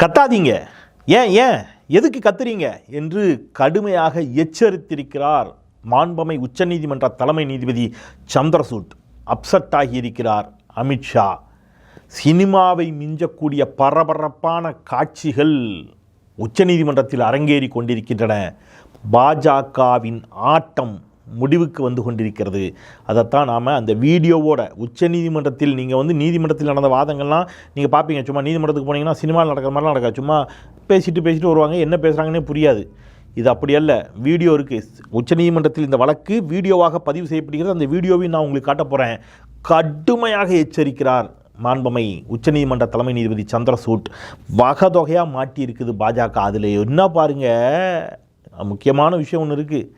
கத்தாதீங்க. ஏன் ஏன்? எதுக்கு கத்துறீங்க? என்று கடுமையாக எச்சரித்திருக்கிறார் மாண்பமை உச்சநீதிமன்ற தலைமை நீதிபதி சந்திரசூட். அப்செட் ஆகியிருக்கிறார் அமித்ஷா சினிமாவை மிஞ்சக்கூடிய பரபரப்பான காட்சிகள் உச்சநீதிமன்றத்தில் அரங்கேறி கொண்டிருக்கின்றன. பாஜகவின் ஆட்டம் முடிவுக்கு வந்து கொண்டிருக்கிறது. அதைத்தான் நாம் அந்த வீடியோவோட உச்சநீதிமன்றத்தில் நீங்கள் வந்து நீதிமன்றத்தில் நடந்த வாதங்கள்லாம் நீங்கள் பார்ப்பீங்க சும்மா நீதிமன்றத்துக்கு போனீங்கன்னா சினிமாவில் நடக்கிற மாதிரிலாம் நடக்காது. சும்மா பேசிட்டு பேசிட்டு வருவாங்க. என்ன பேசுகிறாங்கன்னே புரியாது. இது அப்படி அல்ல. வீடியோ இருக்குது உச்சநீதிமன்றத்தில் இந்த வழக்கு வீடியோவாக பதிவு செய்யப்படுகிறது. அந்த வீடியோவையும் நான் உங்களுக்கு காட்ட போகிறேன் கடுமையாக எச்சரிக்கிறார் மாண்பமை உச்சநீதிமன்ற தலைமை நீதிபதி சந்திரசூட். வகதொகையாக மாட்டியிருக்குது பாஜக. அதில் என்ன பாருங்கள் முக்கியமான விஷயம் ஒன்று இருக்குது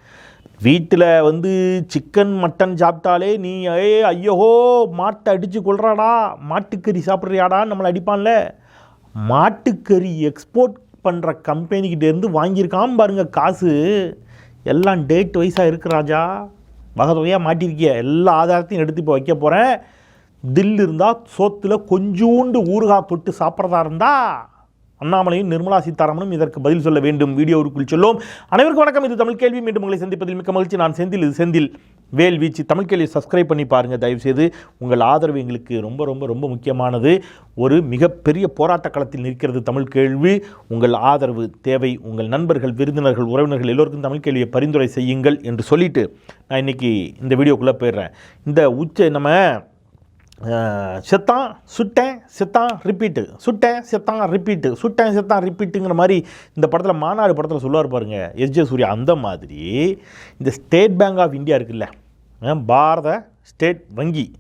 வீட்டில் வந்து சிக்கன் மட்டன் சாப்பிட்டாலே நீ ஏ ஐயோஹோ மாட்டை அடித்து கொள்றாடா மாட்டுக்கறி சாப்பிட்றியாடா நம்மளை அடிப்பான்ல. மாட்டுக்கறி எக்ஸ்போர்ட் பண்ணுற கம்பெனிக்கிட்டேருந்து வாங்கியிருக்கான் பாருங்கள் காசு. எல்லாம் டேட் வைஸாக இருக்கு ராஜா. வகை மாட்டிருக்கிய. எல்லா ஆதாரத்தையும் எடுத்து இப்போ வைக்க போகிறேன் தில் இருந்தால் சோத்தில் கொஞ்சூண்டு ஊறுகாய் தொட்டு சாப்பிட்றதா இருந்தால் அண்ணாமலையும் நிர்மலா சீதாராமனும் இதற்கு பதில் சொல்ல வேண்டும். வீடியோவுக்குள் சொல்லும் அனைவருக்கும் வணக்கம். இது தமிழ் கேள்வி. மீண்டும் உங்களை சந்திப்பதில் மிக்க மகிழ்ச்சி. நான் செந்தில். இது செந்தில். வேல் வீச்சு தமிழ் கேள்வி சப்ஸ்கிரைப் பண்ணி பாருங்கள் தயவுசெய்து உங்கள் ஆதரவு எங்களுக்கு ரொம்ப ரொம்ப ரொம்ப முக்கியமானது. ஒரு மிகப்பெரிய போராட்ட களத்தில் நிற்கிறது தமிழ் கேள்வி. உங்கள் ஆதரவு தேவை. உங்கள் நண்பர்கள் விருந்தினர்கள் உறவினர்கள் எல்லோருக்கும் தமிழ் கேள்வியை பரிந்துரை செய்யுங்கள் என்று சொல்லிட்டு நான் இன்னைக்கு இந்த வீடியோக்குள்ளே போயிடுறேன். இந்த உச்ச நம்ம செத்தான் சுட்டேன் செத்தான் ரிப்பீட்டு சுட்டேன் செத்தான் ரிப்பீட்டு சுட்டேன் செத்தான் ரிப்பீட்டுங்கிற மாதிரி இந்த படத்தில் மாநாடு படத்தில் சொல்லுவார் பாருங்க. எஸ். ஜே. சூர்யா அந்த மாதிரி இந்த ஸ்டேட் பேங்க் ஆஃப் இந்தியா இருக்குல்ல பாரத ஸ்டேட் வங்கி.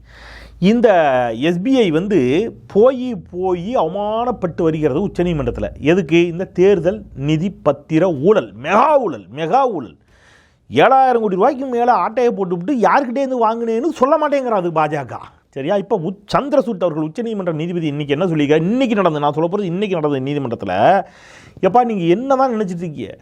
இந்த எஸ்பிஐ வந்து போய் போய் அவமானப்பட்டு வருகிறது உச்சநீதிமன்றத்தில் எதுக்கு? இந்த தேர்தல் நிதி பத்திர ஊழல் மெகா ஊழல் மெகா ஊழல். ஏழாயிரம் கோடி ரூபாய்க்கு மேலே ஆட்டையை போட்டுவிட்டு யார்கிட்டேருந்து வாங்கினேன்னு சொல்ல மாட்டேங்கிறாது பாஜக. சரியா? இப்போ உச் சந்திரசூட் அவர்கள் உச்சநீதிமன்ற நீதிபதி இன்றைக்கி என்ன சொல்லியிருக்காரு? இன்றைக்கி நடந்தது நான் சொல்ல போகிறது இன்றைக்கி நடந்தது நீதிமன்றத்தில் எப்பா நீங்கள் என்ன தான் நினச்சிட்டு இருக்கீங்க?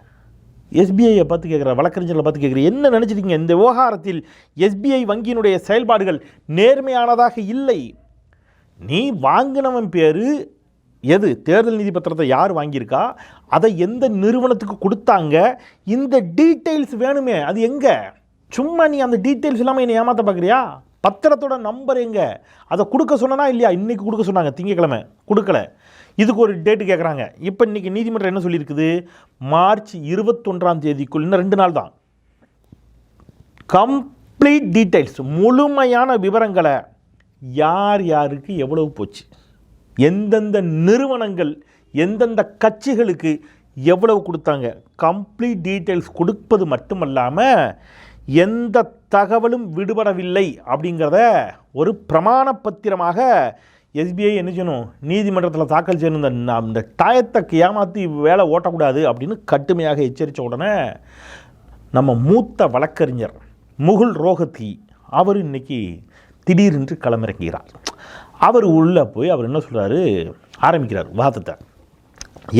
எஸ்பிஐயை பார்த்து கேட்குற வழக்கறிஞர்களை பார்த்து கேட்குற என்ன நினச்சிருக்கீங்க இந்த விவகாரத்தில் எஸ்பிஐ வங்கியினுடைய செயல்பாடுகள் நேர்மையானதாக இல்லை. நீ வாங்கினவன் பேர் எது? தேர்தல் நிதி பத்திரத்தை யார் வாங்கியிருக்கா? அதை எந்த நிறுவனத்துக்கு கொடுத்தாங்க? இந்த டீட்டெயில்ஸ் வேணுமே அது எங்கே? சும்மா நீ அந்த டீட்டெயில்ஸ் இல்லாமல் என்னை ஏமாற்ற பார்க்குறியா? பத்திரத்தோட நம்பர் எங்கே? அதை கொடுக்க சொன்னனா இல்லையா? இன்றைக்கி கொடுக்க சொன்னாங்க. திங்கக்கிழமை. கொடுக்கல. இதுக்கு ஒரு டேட்டு கேட்குறாங்க இப்போ இன்றைக்கி நீதிமன்றம் என்ன சொல்லியிருக்குது? மார்ச் இருபத்தொன்றாம் தேதிக்குள் இன்னும் ரெண்டு நாள் தான். கம்ப்ளீட் டீட்டெயில்ஸ் முழுமையான விவரங்களை யார் யாருக்கு எவ்வளவு போச்சு? எந்தெந்த நிறுவனங்கள் எந்தெந்த கட்சிகளுக்கு எவ்வளவு கொடுத்தாங்க? கம்ப்ளீட் டீட்டெயில்ஸ் கொடுப்பது மட்டுமல்லாமல் எந்த தகவலும் விடுபடவில்லை அப்படிங்கிறத ஒரு பிரமாண பத்திரமாக எஸ்பிஐ என்ன செய்யணும்? நீதிமன்றத்தில் தாக்கல் செய்யணும். இந்த இந்த டயத்தை ஏமாற்றி வேலை ஓட்டக்கூடாது அப்படின்னு கட்டுமையாக எச்சரித்த உடனே நம்ம மூத்த வழக்கறிஞர் முகுல் ரோஹத்தி அவர் இன்றைக்கி திடீரென்று களமிறக்கிறார் அவர் உள்ளே போய் அவர் என்ன சொல்கிறாரு ஆரம்பிக்கிறார் வாதத்தை.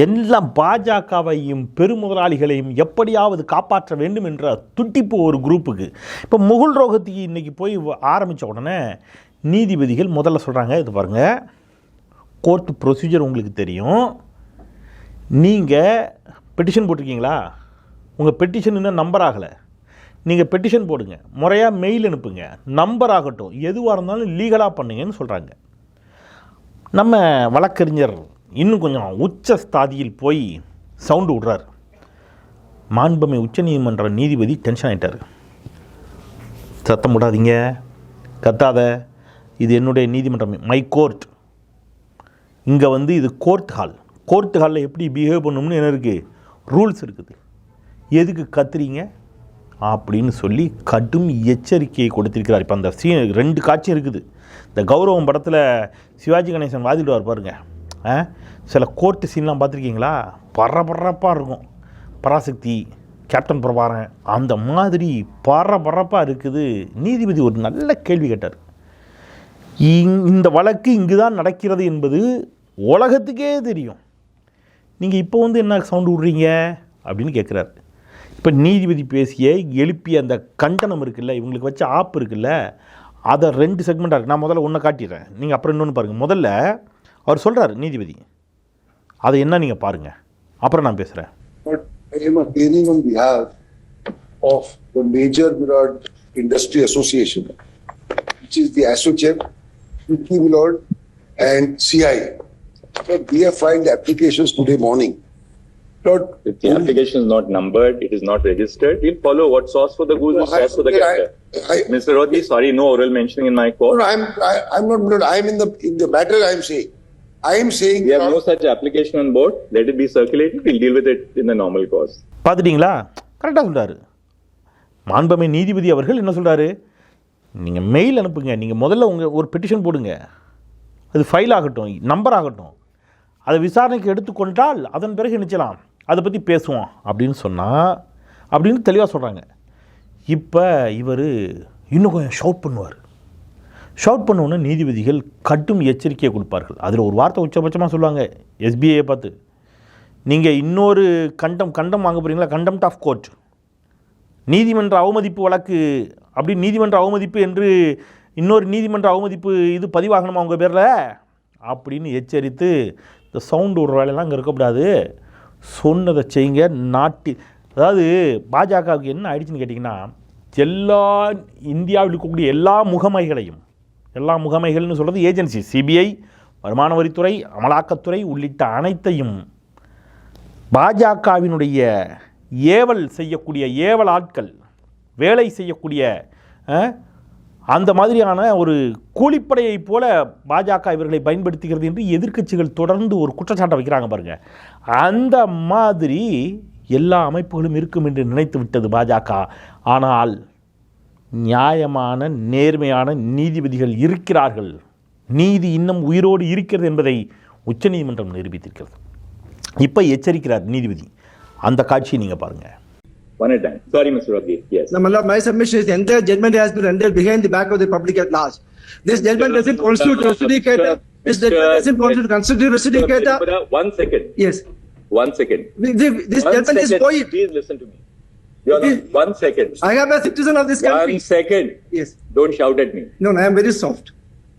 எல்லாம் பாஜகவையும் பெருமுதலாளிகளையும் எப்படியாவது காப்பாற்ற வேண்டும் என்ற துட்டிப்பு ஒரு குரூப்புக்கு. இப்போ முகுல் ரோஹத்தி இன்றைக்கி போய் ஆரம்பித்த உடனே நீதிபதிகள் முதல்ல சொல்கிறாங்க இது பாருங்கள் கோர்ட் ப்ரொசீஜர் உங்களுக்கு தெரியும். நீங்கள் பெட்டிஷன் போட்டிருக்கீங்களா? உங்கள் பெட்டிஷன் இன்னும் நம்பர் ஆகலை. நீங்கள் பெட்டிஷன் போடுங்க முறையாக மெயில் அனுப்புங்க நம்பர் ஆகட்டும் எதுவாக இருந்தாலும் லீகலாக பண்ணுங்கன்னு சொல்கிறாங்க நம்ம வழக்கறிஞர் இன்னும் கொஞ்சம் உச்ச ஸ்தாதியில் போய் சவுண்டு விடுறார். மாண்புமை உச்சநீதிமன்ற நீதிபதி டென்ஷன் ஆகிட்டார் சத்தம் விடாதீங்க கத்தாத. இது என்னுடைய நீதிமன்றம். மை கோர்ட் இங்கே வந்து இது கோர்ட் ஹால் கோர்ட் ஹாலில் எப்படி பிஹேவ் பண்ணணும்னு என்ன இருக்குது ரூல்ஸ் இருக்குது. எதுக்கு கத்துறீங்க? அப்படின்னு சொல்லி கடும் எச்சரிக்கையை கொடுத்திருக்கிறார். இப்போ அந்த சீன் ரெண்டு காட்சி இருக்குது. இந்த கௌரவம் படத்தில் சிவாஜி கணேசன் வாதிடுவார் பாருங்கள் சில கோர்ட்டு சீன்லாம் பார்த்துருக்கீங்களா? பரபரப்பாக இருக்கும். பராசக்தி கேப்டன் பிரபாரன் அந்த மாதிரி பரபரப்பாக இருக்குது. நீதிபதி ஒரு நல்ல கேள்வி கேட்டார். இந்த வழக்கு இங்கு தான் நடக்கிறது என்பது உலகத்துக்கே தெரியும். நீங்கள் இப்போ வந்து என்ன சவுண்டு விட்றீங்க? அப்படின்னு கேட்குறாரு. இப்போ நீதிபதி பேசிய எழுப்பிய அந்த கண்டனம் இருக்குல்ல இவங்களுக்கு வச்ச ஆப் இருக்குல்ல அதை ரெண்டு செக்மெண்ட்டாக இருக்குது நான் முதல்ல ஒன்றை காட்டிடுறேன். நீங்கள் அப்புறம் இன்னொன்று பாருங்கள் முதல்ல அவர் சொல்கிறார் நீதிபதி அதை என்ன நீங்கள் பாருங்கள் அப்புறம் நான் பேசுகிறேன் But I am appealing on behalf of the major Millard Industry Association, which is the ASSOCHEM, Wiki Millard and CI. But we have filed applications today morning. Lord, If the application is not numbered, it is not registered, we'll follow what sauce for the goose No, I- sauce for the I- gander. I- Mr. Rodhi, sorry, no oral mentioning in my court. no, I'm, I, I'm not, Millard, I'm in the, in the matter I'm saying. I am saying. We have no such application on board. Let it be circulated. We'll deal with it in the normal course. பார்த்துட்டீங்களா கரெக்டாக சொல்கிறாரு மாண்பமை நீதிபதி அவர்கள் என்ன சொல்கிறாரு நீங்கள் mail அனுப்புங்க நீங்கள் முதல்ல உங்கள் ஒரு பெட்டிஷன் போடுங்க அது ஃபைல் ஆகட்டும் நம்பர் ஆகட்டும் அதை விசாரணைக்கு எடுத்துக்கொண்டால் அதன் பிறகு நிச்சலாம் அதை பற்றி பேசுவோம் அப்படின்னு சொன்னால் அப்படின்னு தெளிவாக சொல்கிறாங்க இப்போ இவர் இன்னும் கொஞ்சம் ஷவுட் பண்ணுவார் ஷவுட் பண்ண நீதிபதிகள் கட்டும் எச்சரிக்கையை கொடுப்பார்கள். அதில் ஒரு வார்த்தை உச்சபட்சமாக சொல்லுவாங்க. எஸ்பிஐயை பார்த்து. நீங்கள் இன்னொரு கண்டம் கண்டம் வாங்க போகிறீங்களா கண்டம்ட் ஆஃப் கோர்ட் நீதிமன்ற அவமதிப்பு வழக்கு. அப்படி நீதிமன்ற அவமதிப்பு என்று இன்னொரு நீதிமன்ற அவமதிப்பு இது பதிவாகணுமா உங்கள் பேரில்? அப்படின்னு எச்சரித்து இந்த சவுண்டு விடுற வேலையெல்லாம் அங்கே இருக்கக்கூடாது. சொன்னதை செய்யுங்க. நாட்டி அதாவது பாஜகவுக்கு என்ன ஆயிடுச்சுன்னு கேட்டிங்கன்னா எல்லா இந்தியாவில் இருக்கக்கூடிய எல்லா முகமைகளையும் எல்லா முகமைகள்னு சொல்கிறது ஏஜென்சி சிபிஐ வருமான வரித்துறை அமலாக்கத்துறை உள்ளிட்ட அனைத்தையும் பாஜகவினுடைய ஏவல் செய்யக்கூடிய ஏவல் ஆட்கள் வேலை செய்யக்கூடிய அந்த மாதிரியான ஒரு கூலிப்படையைப் போல பாஜக இவர்களை பயன்படுத்துகிறது என்று எதிர்க்கட்சிகள் தொடர்ந்து ஒரு குற்றச்சாட்டை வைக்கிறாங்க பாருங்கள் அந்த மாதிரி எல்லா அமைப்புகளும் இருக்கும் என்று நினைத்து விட்டது பாஜக. ஆனால் நியாயமான நேர்மையான நீதிபதிகள் இருக்கிறார்கள் நீதி இன்னும் உயிரோடு இருக்கிறது என்பதை உச்சநீதிமன்றம் நிரூபித்திருக்கிறது இப்போ எச்சரிக்கிறார் நீதிபதி அந்த காட்சியை நீங்கள் பாருங்கள் behind the back of the public at large. This judgment doesn't constitute rejudicator. This judgment doesn't constitute constitute rejudicator. Mr. One second. Yes. One second. This You're one second. I am a citizen of this country. One second. Yes. Don't shout at me. No, no, I am very soft.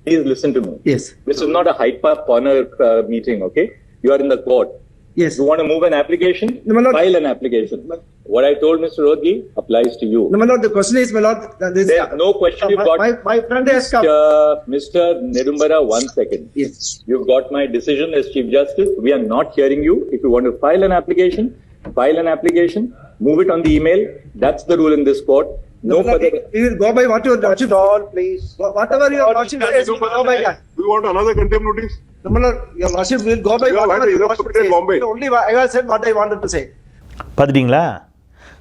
Please listen to me. Yes. This is not a Hyde Park corner uh, meeting, okay? You are in the court. Yes. You want to move an application? No. File an application. What I told Mr. Rodgi applies to you. No, my lord, the question is, my lord. There's no question you've got. my, my friend has come. Mr. Nedumbara, one second. Yes. You've got my decision as Chief Justice. We are not hearing you. If you want to file an application, file an application, move it on the email. That's the rule in this court. No lord, further. We will go by what your lordship. all, please. Whatever your lordship says, we will go by that. We want another contempt notice? No, lord, your lordship will go by You whatever put in says. Bombay. Only I have said what I wanted to say. பார்த்துட்டிங்களா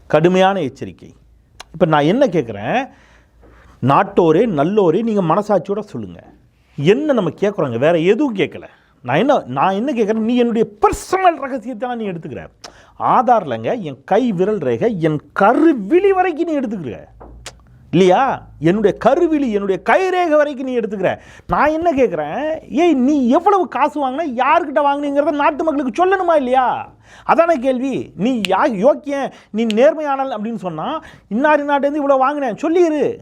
கடுமையான எச்சரிக்கை இப்போ நான் என்ன கேட்குறேன் நாட்டோரே நல்லோரே நீங்கள் மனசாட்சியோட சொல்லுங்கள் என்ன நம்ம கேட்குறோங்க வேற எதுவும் கேட்கல நான் என்ன நான் என்ன கேட்குறேன் நீ என்னுடைய பர்சனல் ரகசியத்தை நீ எடுத்துக்கிற ஆதார்லங்க என் கை விரல் ரேகை என் கருவிழி வரைக்கும் நீ எடுத்துக்கிற. இல்லையா? என்னுடைய கருவிழி என்னுடைய கைரேகை வரைக்கும் நீ எடுத்துக்கிற. நான் என்ன கேட்குறேன் ஏய் நீ எவ்வளவு காசு வாங்கின யாருக்கிட்ட வாங்கினீங்கிறத நாட்டு மக்களுக்கு சொல்லணுமா இல்லையா? அதான கேள்வி. நீ யா யோக்கியன் நீ நேர்மையானல் அப்படின்னு சொன்னால் இன்னார் நாட்டிலேருந்து இவ்வளோ வாங்கினேன் சொல்லிடு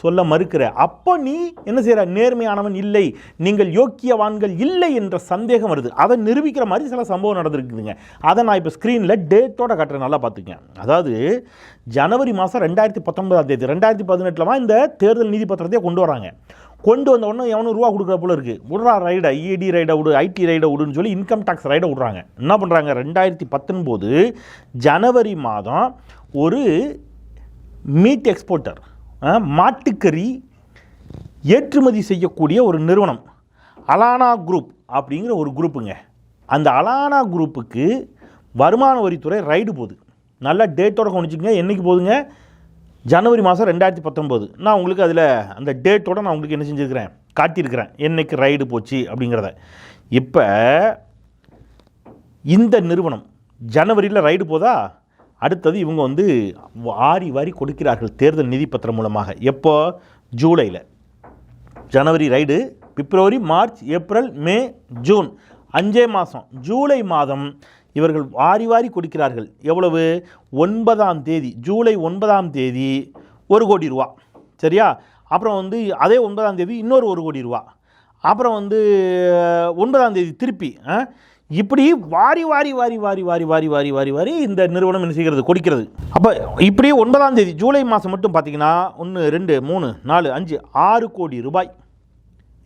சொல்ல மறுக்கிற. அப்போ நீ என்ன செய்கிற நேர்மையானவன் இல்லை. நீங்கள் யோக்கியவான்கள் இல்லை என்ற சந்தேகம் வருது. அதை நிரூபிக்கிற மாதிரி சில சம்பவம் நடந்திருக்குதுங்க. அதை நான் இப்போ ஸ்க்ரீனில் டேட்டோட காட்டுறேன். நல்லா பார்த்துக்கங்க. அதாவது ஜனவரி மாதம் ரெண்டாயிரத்தி பத்தொன்பதாம் தேதி ரெண்டாயிரத்தி பதினெட்டில் இந்த தேர்தல் நீதி பத்திரத்தையே கொண்டு வராங்க. கொண்டு வந்த உடனே எவனும் ரூபா கொடுக்குற போல இருக்குது விடுறா ரைடை இடி ரைடை விடு ஐடி ரைடை விடுன்னு சொல்லி இன்கம் டேக்ஸ் ரைடை விடுறாங்க. என்ன பண்ணுறாங்க ரெண்டாயிரத்தி பத்தொன்போது ஜனவரி மாதம் ஒரு மீட் எக்ஸ்போர்ட்டர் மாட்டுக்கறி ஏற்றுமதி செய்யக்கூடிய ஒரு நிறுவனம். அலானா குரூப் அப்படிங்கிற ஒரு குரூப்புங்க. அந்த அலானா குரூப்புக்கு வருமான வரித்துறை ரைடு போகுது. நல்லா டேட்டோட கவனிச்சுங்க என்றைக்கு போகுதுங்க? ஜனவரி மாதம் ரெண்டாயிரத்தி பத்தொம்போது நான் உங்களுக்கு அதில் அந்த டேட்டோட நான் உங்களுக்கு என்ன செஞ்சுருக்கிறேன்? காட்டியிருக்கிறேன். என்னைக்கு ரைடு போச்சு அப்படிங்கிறத. இப்போ இந்த நிறுவனம் ஜனவரியில் ரைடு போதா? அடுத்தது இவங்க வந்து ஆரி வாரி கொடுக்கிறார்கள் தேர்தல் நிதி பத்திரம் மூலமாக. எப்போ? ஜூலையில் ஜனவரி ரைடு பிப்ரவரி மார்ச் ஏப்ரல் மே ஜூன். அஞ்சே மாதம் ஜூலை மாதம் இவர்கள் வாரி வாரி கொடுக்கிறார்கள். எவ்வளவு? ஒன்பதாம் தேதி. ஜூலை ஒன்பதாம் தேதி ஒரு கோடி ரூபா. சரியா? அப்புறம் வந்து அதே ஒன்பதாம் தேதி இன்னொரு ஒரு கோடி ரூபா. அப்புறம் வந்து ஒன்பதாம் தேதி திருப்பி ஆ, இப்படி வாரி வாரி வாரி வாரி வாரி வாரி வாரி வாரி வாரி இந்த நிறுவனம் என்ன செய்கிறது? கொடுக்கிறது அப்போ இப்படி ஒன்பதாம் தேதி ஜூலை மாதம் மட்டும் பார்த்தீங்கன்னா ஒன்று ரெண்டு மூணு நாலு அஞ்சு ஆறு கோடி ரூபாய்.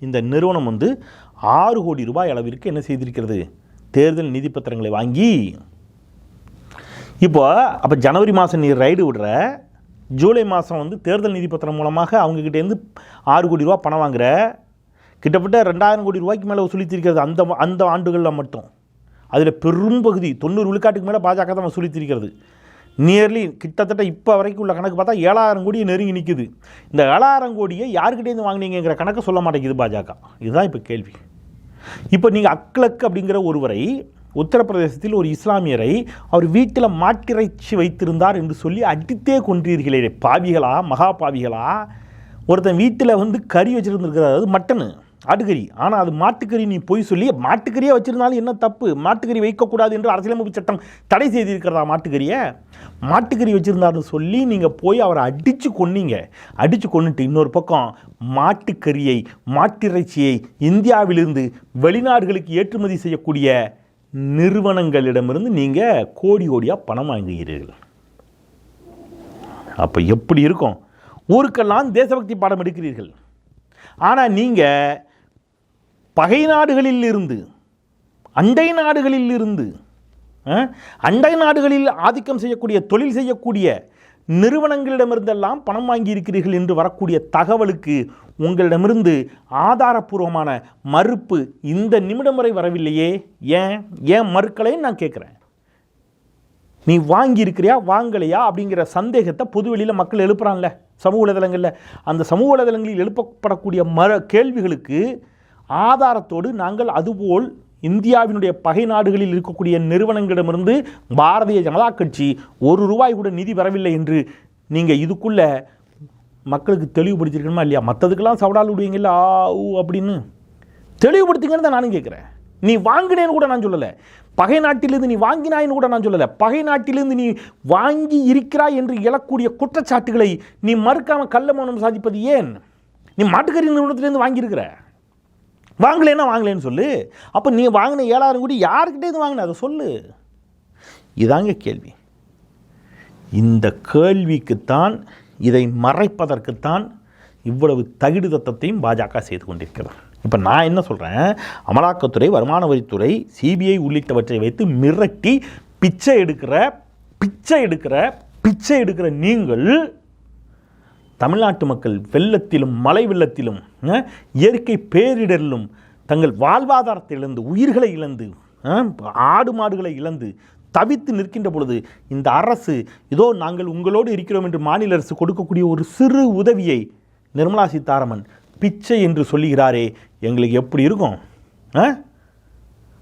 இந்த நிறுவனம் வந்து ஆறு கோடி ரூபாய் அளவிற்கு என்ன செய்திருக்கிறது? தேர்தல் நிதி பத்திரங்களை வாங்கி இப்போ அப்போ ஜனவரி மாதம் நீ ரைடு விடுற ஜூலை மாதம் வந்து தேர்தல் நிதி பத்திரம் மூலமாக அவங்கக்கிட்டேருந்து ஆறு கோடி ரூபா பணம் வாங்குற கிட்டத்தட்ட ரெண்டாயிரம் கோடி ரூபாய்க்கு மேலே வசூலித்திருக்கிறது அந்த அந்த ஆண்டுகளில் மட்டும். அதில் பெரும்பகுதி தொண்ணூறு விழுக்காட்டுக்கு மேலே பாஜக தான் வசூலித்திருக்கிறது. நியர்லி கிட்டத்தட்ட இப்போ வரைக்கும் உள்ள கணக்கு பார்த்தா ஏழாயிரம் கோடியை நெருங்கி நிற்குது இந்த ஏழாயிரம் கோடியை யாருக்கிட்டேருந்து வாங்கினீங்கிற கணக்கை சொல்ல மாட்டேங்குது பாஜக. இதுதான் இப்போ கேள்வி. இப்போ நீங்கள் அக்லக் அப்படிங்கிற ஒருவரை உத்தரப்பிரதேசத்தில் ஒரு இஸ்லாமியரை அவர் வீட்டில் மாட்டிறைச்சி வைத்திருந்தார் என்று சொல்லி அடித்தே கொன்றீர்களே பாவிகளா மகா பாவிகளா? ஒருத்தன் வீட்டில் வந்து கறி வச்சுருந்துருக்கிறார் அதாவது மட்டனு. ஆட்டுக்கறி. ஆனால் அது மாட்டுக்கறி நீ போய் சொல்லி மாட்டுக்கறியே வச்சிருந்தாலும் என்ன தப்பு? மாட்டுக்கறி வைக்கக்கூடாது என்று அரசியலமைப்பு சட்டம் தடை செய்திருக்கிறதா மாட்டுக்கறியை? மாட்டுக்கறி வச்சுருந்தாருன்னு சொல்லி நீங்கள் போய் அவரை அடித்து கொன்னீங்க. அடித்து கொன்னுட்டு இன்னொரு பக்கம் மாட்டுக்கறியை மாட்டிறைச்சியை இந்தியாவிலிருந்து வெளிநாடுகளுக்கு ஏற்றுமதி செய்யக்கூடிய நிறுவனங்களிடமிருந்து நீங்கள் கோடி கோடியாக பணம் வாங்குகிறீர்கள். அப்போ எப்படி இருக்கும்? ஊருக்கெல்லாம் தேசபக்தி பாடம் எடுக்கிறீர்கள். ஆனால் நீங்கள் பகை நாடுகளில் இருந்து அண்டை நாடுகளில் இருந்து அண்டை நாடுகளில் ஆதிக்கம் செய்யக்கூடிய தொழில் செய்யக்கூடிய நிறுவனங்களிடமிருந்தெல்லாம் பணம் வாங்கி இருக்கிறீர்கள் என்று வரக்கூடிய தகவலுக்கு உங்களிடமிருந்து ஆதாரப்பூர்வமான மறுப்பு இந்த நிமிடம் வரை வரவில்லையே. ஏன்? ஏன் மறுக்கலைன்னு நான் கேட்குறேன். நீ வாங்கியிருக்கிறியா வாங்கலையா அப்படிங்கிற சந்தேகத்தை பொதுவெளியில் மக்கள் எழுப்புறான்ல சமூக வலைதளங்களில். அந்த சமூக வலைதளங்களில் எழுப்பப்படக்கூடிய மர கேள்விகளுக்கு ஆதாரத்தோடு நாங்கள் அதுபோல் இந்தியாவினுடைய பகை நாடுகளில் இருக்கக்கூடிய நிறுவனங்களிடமிருந்து பாரதிய ஜனதா கட்சி ஒரு ரூபாய் கூட நிதி வரவில்லை என்று நீங்கள் இதுக்குள்ளே மக்களுக்கு தெளிவுபடுத்திருக்கணுமா இல்லையா? மற்றதுக்கெல்லாம் சவடால் விடுவீங்களா ஆ ஊ அப்படின்னு. தெளிவுபடுத்திங்கன்னு தான் நானும் கேட்குறேன். நீ வாங்கினேன்னு கூட நான் சொல்லலை. பகை நாட்டிலிருந்து நீ வாங்கினாயின்னு கூட நான் சொல்லலை. பகை நாட்டிலிருந்து நீ வாங்கி இருக்கிறாய் என்று எழக்கூடிய குற்றச்சாட்டுகளை நீ மறுக்காமல் கள்ள மௌனம் சாதிப்பது ஏன்? நீ மாட்டுக்கறி நிறுவனத்திலேருந்து வாங்கியிருக்கிற. வாங்கலைன்னா வாங்கலைன்னு சொல்லு. அப்போ நீ வாங்கின ஏழாயிரம் கோடி யாருக்கிட்டேருந்து வாங்கின? அதை சொல்லு. இதாங்க கேள்வி. இந்த கேள்விக்குத்தான் இதை மறைப்பதற்குத்தான் இவ்வளவு தகிடு தத்தத்தையும் பாஜக செய்து கொண்டிருக்கிறது. இப்போ நான் என்ன சொல்கிறேன் அமலாக்கத்துறை வருமான வரித்துறை சிபிஐ உள்ளிட்டவற்றை வைத்து மிரட்டி பிச்சை எடுக்கிற பிச்சை எடுக்கிற பிச்சை எடுக்கிற நீங்கள் தமிழ்நாட்டு மக்கள் வெள்ளத்திலும் மலை வெள்ளத்திலும் இயற்கை பேரிடரிலும் தங்கள் வாழ்வாதாரத்தை இழந்து உயிர்களை இழந்து ஆடு மாடுகளை இழந்து தவித்து நிற்கின்ற பொழுது இந்த அரசு இதோ நாங்கள் உங்களோடு இருக்கிறோம் என்று மாநில அரசு கொடுக்கக்கூடிய ஒரு சிறு உதவியை நிர்மலா சீதாராமன் பிச்சை என்று சொல்லுகிறாரே. எங்களுக்கு எப்படி இருக்கும்? ஆ?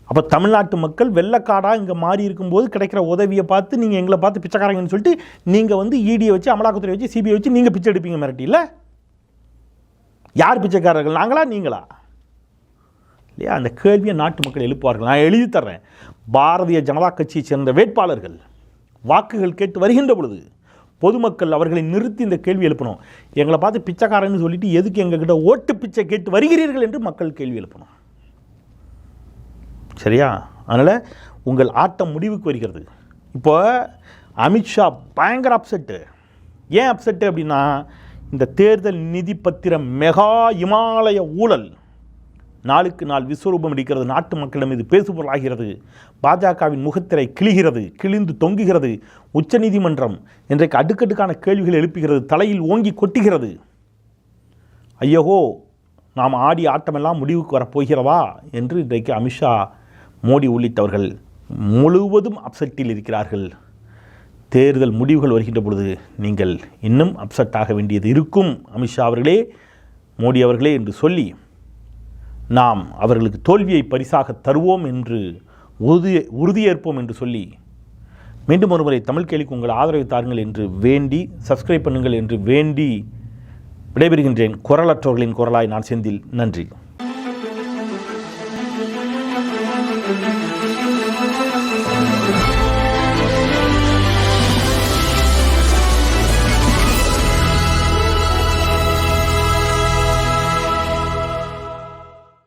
அப்போ தமிழ்நாட்டு மக்கள் வெள்ளக்காடாக இங்கே மாறி இருக்கும்போது கிடைக்கிற உதவியை பார்த்து நீங்கள் எங்களை பார்த்து பிச்சைக்காரங்கன்னு சொல்லிட்டு நீங்கள் வந்து இடியை வச்சு அமலாக்கத்துறை வச்சு சிபிஐ வச்சு நீங்கள் பிச்சை எடுப்பீங்க மிரட்டியில்? யார் பிச்சைக்காரர்கள்? நாங்களா? நீங்களா? இல்லையா? அந்த கேள்வியை நாட்டு மக்கள் எழுப்புவார்கள். நான் எழுதி தர்றேன். பாரதிய ஜனதா கட்சியைச் சேர்ந்த வேட்பாளர்கள் வாக்குகள் கேட்டு வருகின்ற பொழுது பொதுமக்கள் அவர்களை நிறுத்தி இந்த கேள்வி எழுப்பணும். எங்களை பார்த்து பிச்சைக்காரன்னு சொல்லிட்டு எதுக்கு எங்ககிட்ட ஓட்டு பிச்சை கேட்டு வருகிறீர்கள் என்று மக்கள் கேள்வி எழுப்பணும். சரியா? அதனால் உங்கள் ஆட்டம் முடிவுக்கு வருகிறது. இப்போ அமித்ஷா பயங்கர அப்செட்டு ஏன் அப்செட்டு அப்படின்னா இந்த தேர்தல் நிதி பத்திரம் மெகா இமாலய ஊழல். நாளுக்கு நாள் விஸ்வரூபம் எடுக்கிறது நாட்டு மக்களிடம் இது பேசுபொருளாகிறது பாஜகவின் முகத்திரை கிழிகிறது கிழிந்து தொங்குகிறது. உச்சநீதிமன்றம் இன்றைக்கு அடுக்கடுக்கான கேள்விகள் எழுப்புகிறது தலையில் ஓங்கி கொட்டுகிறது. ஐயகோ நாம் ஆடி ஆட்டமெல்லாம் முடிவுக்கு வரப்போகிறதா? என்று இன்றைக்கு அமித்ஷா மோடி உள்ளிட்டவர்கள் முழுவதும் அப்செட்டில் இருக்கிறார்கள். தேர்தல் முடிவுகள் வருகின்ற பொழுது நீங்கள் இன்னும் அப்செட் ஆக வேண்டியது இருக்கும். அமித்ஷா அவர்களே மோடி அவர்களே என்று சொல்லி நாம் அவர்களுக்கு தோல்வியை பரிசாக தருவோம் என்று உறுதி உறுதியேற்போம் என்று சொல்லி மீண்டும் ஒருமுறை தமிழ் கேள்விக்கு உங்கள் ஆதரவை தாருங்கள் என்று வேண்டி சப்ஸ்கிரைப் பண்ணுங்கள் என்று வேண்டி விடைபெறுகின்றேன். குரலற்றவர்களின் குரலாய் நான் செந்தில். நன்றி.